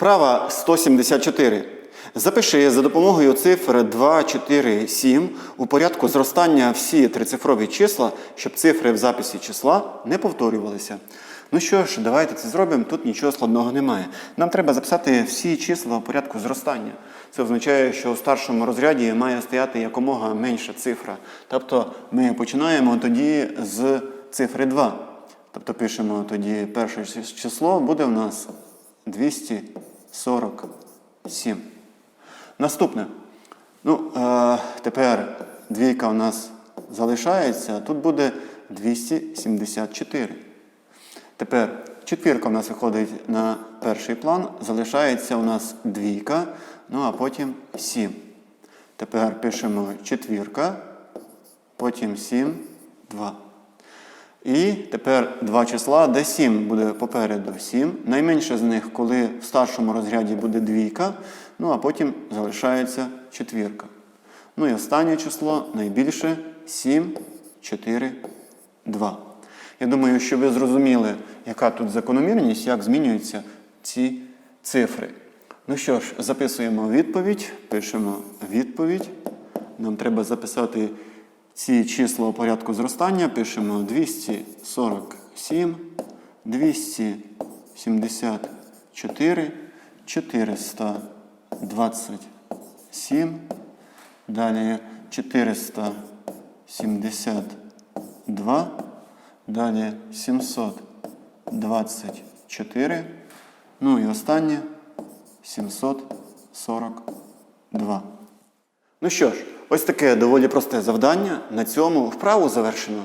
Вправа 174. Запиши за допомогою цифр 2, 4, 7 у порядку зростання всі трицифрові числа, щоб цифри в записі числа не повторювалися. Ну що ж, давайте це зробимо. Тут нічого складного немає. Нам треба записати всі числа у порядку зростання. Це означає, що у старшому розряді має стояти якомога менша цифра. Тобто ми починаємо тоді з цифри 2. Тобто пишемо тоді перше число буде у нас 247. Наступне. Ну, е, тепер двійка у нас залишається, тут буде 274. Тепер четвірка у нас виходить на перший план, залишається у нас двійка, ну а потім 7. Тепер пишемо четвірка, потім 7, 2. І тепер два числа, де 7 буде попереду 7. Найменше з них, коли в старшому розряді буде двійка, ну а потім залишається четвірка. Ну і останнє число найбільше 7, 4, 2. Я думаю, що ви зрозуміли, яка тут закономірність, як змінюються ці цифри. Ну що ж, записуємо відповідь, пишемо відповідь. Нам треба записати ці числа у порядку зростання. Пишемо 247, 274, 427, далі 472, далі 724, ну і останнє 742. Ну що ж, ось таке доволі просте завдання. На цьому вправу завершено.